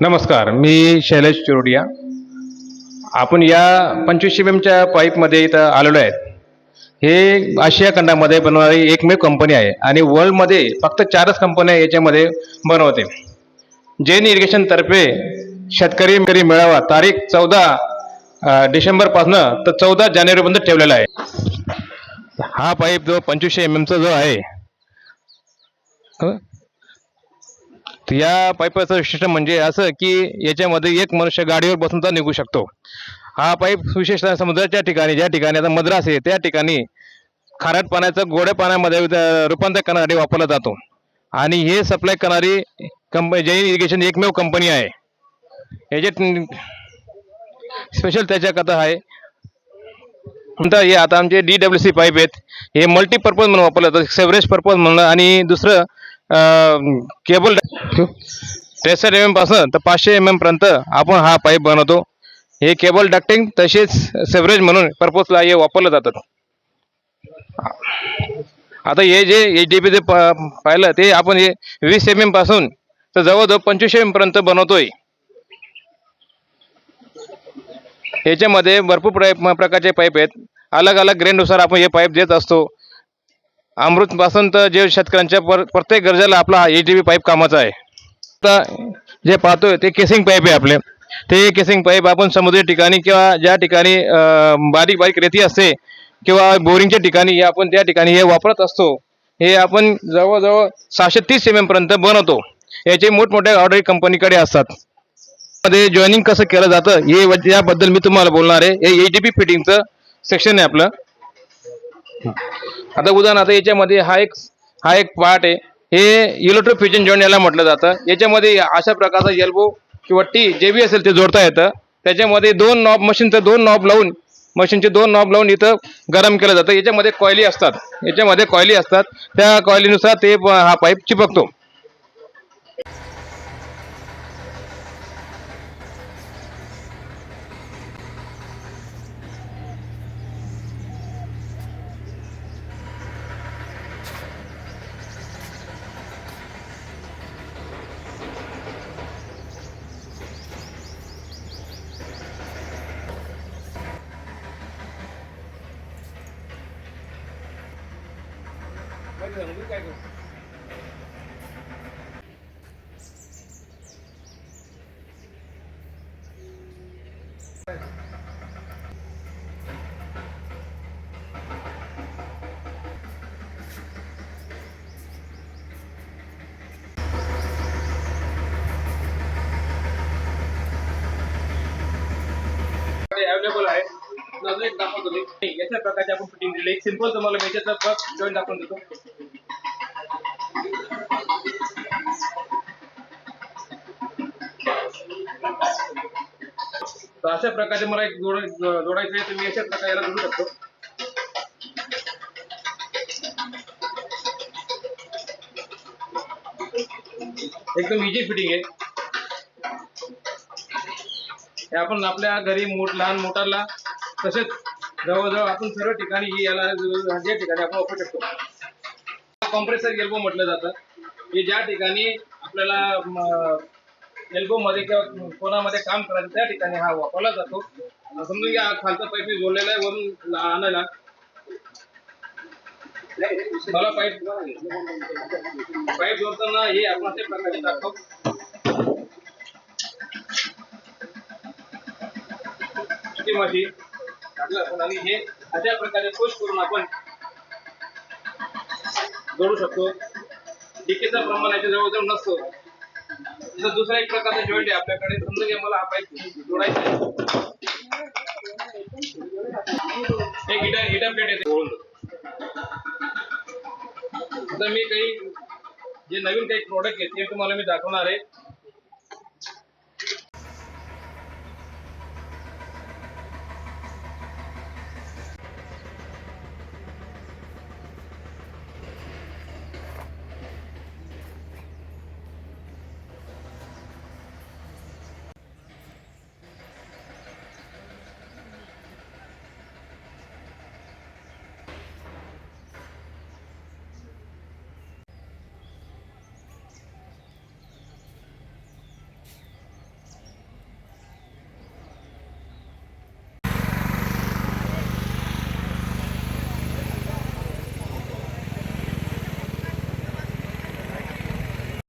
नमस्कार मी शैलेश चिरोडिया. आपण या पंचवीस एम एमच्या पाईपमध्ये इथं आलेलो आहेत. हे आशिया खंडामध्ये बनवणारी एकमेव कंपनी आहे आणि वर्ल्डमध्ये फक्त चारच कंपन्या याच्यामध्ये बनवते. जैन इरिगेशनतर्फे शेतकरी शेतकरी मेळावा तारीख चौदा डिसेंबरपासनं तर चौदा जानेवारीपर्यंत ठेवलेला आहे. हा पाईप जो पंचवीसशे एम एमचा जो आहे तर या पाईपाचं वैशिष्ट्य म्हणजे असं की याच्यामध्ये एक मनुष्य गाडीवर बसून तर निघू शकतो. हा पाईप विशेषतः समुद्राच्या ठिकाणी ज्या ठिकाणी आता मद्रास आहे त्या ठिकाणी खारट पाण्याचं गोड्या पाण्यामध्ये रूपांतर करण्यासाठी वापरला जातो. आणि हे सप्लाय करणारी कंपनी जैन इरिगेशन एकमेव कंपनी आहे. याच्यात स्पेशल त्याच्याकरता आहे. नंतर हे आता आमचे डी डब्ल्यू सी पाईप आहेत. हे मल्टीपर्पज म्हणून वापरलं जातं सेव्हरेज पर्पज म्हणून. आणि दुसरं केबल त्रेसष्ट एम एमपासून तर पाचशे एम एम पर्यंत आपण हा पाईप बनवतो. हे केबल डक्टिंग तसेच सेव्हरेज म्हणून पर्पजला हे वापरलं जातात आता हे जे एच डी पीचे पाहिलं ते आपण हे वीस एम एमपासून तर जवळजवळ पंचवीस एम पर्यंत बनवतोय. याच्यामध्ये भरपूर प्रकारचे पाईप आहेत. अलग अलग ग्रेननुसार आपण हे पाईप देत असतो. अमृतपासून तर जे शेतकऱ्यांच्या पर प्रत्येक गरजेला आपला ए डी बी पाईप कामाचा आहे. तर जे पाहतोय ते केसिंग पाईप आहे आपले. ते केसिंग पाईप आपण समुद्री ठिकाणी किंवा ज्या ठिकाणी बारीक बारीक रेती असते किंवा बोरिंगच्या ठिकाणी हे आपण त्या ठिकाणी हे वापरत असतो हे आपण जवळजवळ सहाशे तीस एम पर्यंत बनवतो. याचे मोठमोठ्या ऑर्डर कंपनीकडे असतात. मध्ये जॉईनिंग कसं केलं जातं हे याबद्दल मी तुम्हाला बोलणार आहे. हे ए डी पी फिटिंगचं सेक्शन आहे आपलं. आता उदाहरणार्थ याच्यामध्ये हा एक हा एक पार्ट आहे. हे इलेक्ट्रोफ्युजन जॉईंट याला म्हटलं जातं. याच्यामध्ये अशा प्रकारचा एल्बो किंवा टी जे बी असेल ते जोडता येतं. त्याच्यामध्ये दोन नॉब मशीनचं दोन नॉब लावून मशीनचे दोन नॉब लावून इथं गरम केलं जातं. याच्यामध्ये कॉयली असतात. याच्यामध्ये कॉयली असतात. त्या कॉयलीनुसार ते हा पाईप चिपकतो. Thank you. एक याच्या प्रकारचे आपण फिटिंग दिले एक सिंपल तुम्हाला मेजरचा फर्स्ट जॉईंट दाखवून देतो. तर अशा प्रकारे मला एक जोड जोडायचं आहे तर मी अशा प्रकारे याला जोडू शकतो. एकदम इझी फिटिंग आहे. आपण आपल्या घरी मोठ लहान मोटारला तसेच जवळजवळ आपण सर्व ठिकाणी याला ज्या ठिकाणी आपण वापरू शकतो. कॉम्प्रेसर एल्बो म्हटलं जातं. हे ज्या ठिकाणी आपल्याला एल्बो मध्ये किंवा कोणामध्ये काम करायचं त्या ठिकाणी हा वापरला जातो. समजून घ्या खालचा पाईप मी जोडलेला आहे वरून आणायला. मला पाईप पाईप जोडताना हे आपण अशा प्रकारे टाकतो ती माझी आणि हे अशा प्रकारे पुश करून आपण जोडू शकतो. डिकेचं प्रमाण याच्या जवळजवळ नसतो. तसं दुसरा एक प्रकारचा जॉईंट आहे. आपल्याकडे समजा घ्या मला हा पाईप जोडायचा आहे. एक हिटर हिटर प्लेट येते. आता मी काही जे नवीन काही प्रोडक्ट आहेत ते तुम्हाला मी दाखवणार आहे.